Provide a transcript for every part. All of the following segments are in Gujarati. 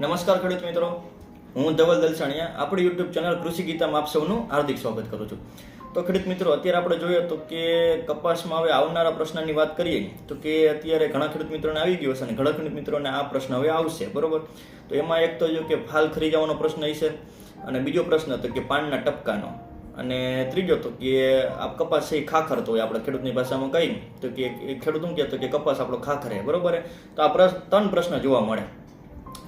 નમસ્કાર ખેડૂત મિત્રો. હું ધવલ દલસાણીયા. આપણી યુટ્યુબ ચેનલ કૃષિ ગીતામાં આપ સૌનું હાર્દિક સ્વાગત કરું છું. તો ખેડૂત મિત્રો, અત્યારે આપણે જોઈએ તો કે કપાસમાં હવે આવનારા પ્રશ્નની વાત કરીએ, તો કે અત્યારે ઘણા ખેડૂત મિત્રોને આવી ગયો છે અને ઘણા ખેડૂત મિત્રોને આ પ્રશ્ન હવે આવશે, બરોબર? તો એમાં એક તો જો કે ફાલ ખરી જવાનો પ્રશ્ન હશે અને બીજો પ્રશ્ન તો કે પાનના ટપકાનો. અને ત્રીજો તો કે આ કપાસ છે એ ખાખરતો હોય આપણે ખેડૂતની ભાષામાં કહીએ. તો કે ખેડૂત શું કહેતો કે કપાસ આપણો ખાખરે બરોબર હે? તો આ ત્રણ પ્રશ્ન જોવા મળે.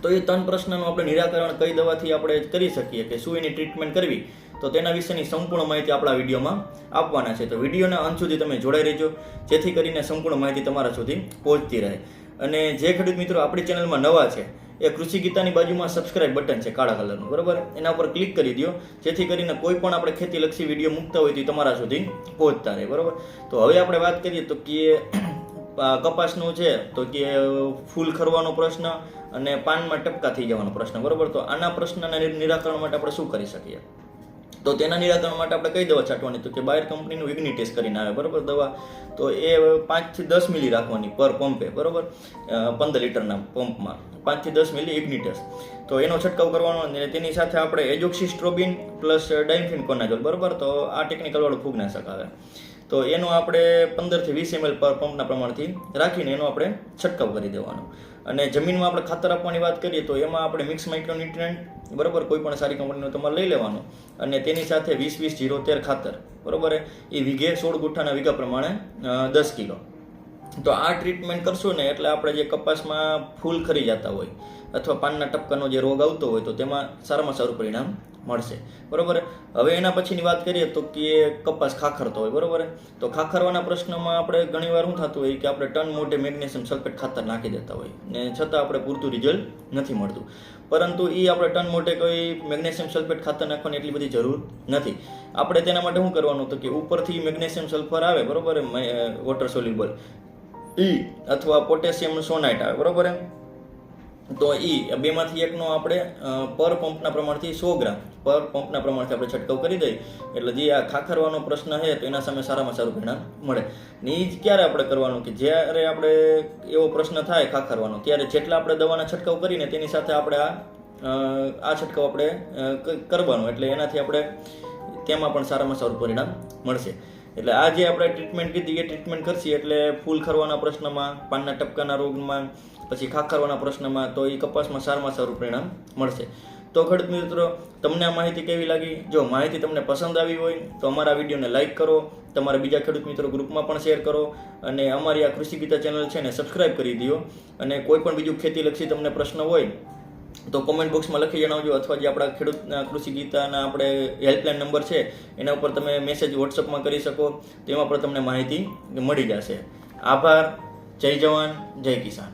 તો એ ત્રણ પ્રશ્નનું આપણે નિરાકરણ કઈ દવાથી આપણે કરી શકીએ કે શું એની ટ્રીટમેન્ટ કરવી, તો તેના વિશેની સંપૂર્ણ માહિતી આપણા વિડીયોમાં આપવાના છે. તો વિડીયોના અંત સુધી તમે જોડાઈ રહેજો, જેથી કરીને સંપૂર્ણ માહિતી તમારા સુધી પહોંચતી રહે. અને જે ખેડૂત મિત્રો આપણી ચેનલમાં નવા છે, એ કૃષિ ગીતાની બાજુમાં સબસ્ક્રાઇબ બટન છે, કાળા કલરનું, બરાબર? એના ઉપર ક્લિક કરી દો, જેથી કરીને કોઈ પણ આપણે ખેતીલક્ષી વીડિયો મૂકતા હોય તો તમારા સુધી પહોંચતા રહે, બરાબર? તો હવે આપણે વાત કરીએ તો કે કપાસનું છે તો કે ફૂલ ખરવાનો પ્રશ્ન અને પાનમાં ટપકા થઈ જવાનો પ્રશ્ન, બરોબર? તો આના પ્રશ્નના નિરાકરણ માટે આપણે શું કરી શકીએ? તો તેના નિરાકરણ માટે આપણે કઈ દવા છાંટવાની? તો કે બાયર કંપનીનું ઇગ્નિટેસ કરીને આવે, બરોબર દવા? તો એ પાંચથી દસ મિલી રાખવાની પર પંપે, બરોબર? પંદર લીટરના પંપમાં. પાંચથી દસ મિલી ઇગ્નિટસ તો એનો છંટકાવ કરવાનો અને તેની સાથે આપણે એજોક્સિસ્ટ્રોબિન પ્લસ ડાઇમફિન કોનાજોલ, બરોબર? તો આ ટેકનિકલ વાળું ના આવે. તો એનો આપણે પંદરથી વીસ એમએલ પર પંપના પ્રમાણથી રાખીને એનો આપણે છંટકાવ કરી દેવાનો. અને જમીનમાં આપણે ખાતર આપવાની વાત કરીએ તો એમાં આપણે મિક્સ માઇક્રોન્યુટ્રન્ટ બરોબર, કોઈ પણ સારી કંપનીનો તમારે લઈ લેવાનું. અને તેની સાથે વીસ વીસ જીરો તેર ખાતર, બરોબર? એ વીઘે સોળ ગુઠ્ઠાના વીઘા પ્રમાણે દસ કિલો. તો આ ટ્રીટમેન્ટ કરશું ને એટલે આપણે જે કપાસમાં ફૂલ ખરી જતા હોય અથવા પાનના ટપકાનો જે રોગ આવતો હોય તો તેમાં સારામાં સારું પરિણામ મળશે. બરોબર? હવે એના પછીની વાત કરીએ તો કે કપાસ ખાખરતો હોય, બરોબર? તો ખાખરવાના પ્રશ્નમાં આપણે ઘણીવાર શું થતું હોય કે આપણે ટન મોઢે મેગ્નેશિયમ સલ્ફેટ ખાતર નાખી દેતા હોય ને છતાં આપણે પૂરતું રિઝલ્ટ નથી મળતું. પરંતુ એ આપણે ટન મોઢે કોઈ મેગ્નેશિયમ સલ્ફેટ ખાતર નાખવાની એટલી બધી જરૂર નથી. આપણે તેના માટે શું કરવાનું તો કે ઉપરથી મેગ્નેશિયમ સલ્ફર આવે, બરોબર? વોટર સોલ્યુબલ ઈ અથવા પોટેશિયમ સોનાઇટ આવે બરોબર એમ? તો ઈ બેમાંથી એકનો આપણે પર પંપના પ્રમાણથી સો ગ્રામ, પર પંપના પ્રમાણથી આપણે છંટકાવ કરી દઈએ. એટલે જે આ ખાખરવાનો પ્રશ્ન છે, તો એના સામે સારામાં સારું પરિણામ મળે. ને એ ક્યારે આપણે કરવાનું કે જ્યારે આપણે એવો પ્રશ્ન થાય ખાખરવાનો, ત્યારે જેટલા આપણે દવાના છંટકાવ કરીને તેની સાથે આપણે આ આ છંટકાવ આપણે કરવાનો. એટલે એનાથી આપણે, તેમાં પણ સારામાં સારું પરિણામ મળશે. એટલે આ જે આપણે ટ્રીટમેન્ટ કીધી એ ટ્રીટમેન્ટ કરશી એટલે ફૂલ ખરવાના પ્રશ્નમાં, પાનના ટપકાના રોગમાં, પછી ખાખરવાના પ્રશ્નમાં, તો એ કપાસમાં સારામાં સારું પરિણામ મળશે. તો ખેડૂત મિત્રો, તમને આ માહિતી કેવી લાગી? જો માહિતી તમને પસંદ આવી હોય, તો અમારા વિડીયોને લાઇક કરો, તમારા બીજા ખેડૂત મિત્રો ગ્રુપમાં પણ શેર કરો, અને અમારી આ કૃષિ ગીતા ચેનલ છે ને સબસ્ક્રાઇબ કરી દો અને કોઈ પણ બીજું ખેતીલક્ષી તમને પ્રશ્ન હોય તો કોમેન્ટ બોક્સમાં લખી જણાવજો અથવા જે આપણા ખેડૂત કૃષિ ગીતાના આપણે હેલ્પલાઇન નંબર છે, એના ઉપર તમે મેસેજ વોટ્સઅપમાં કરી શકો, તેમાં પણ તમને માહિતી મળી જશે. આભાર, જય જવાન, જય કિસાન.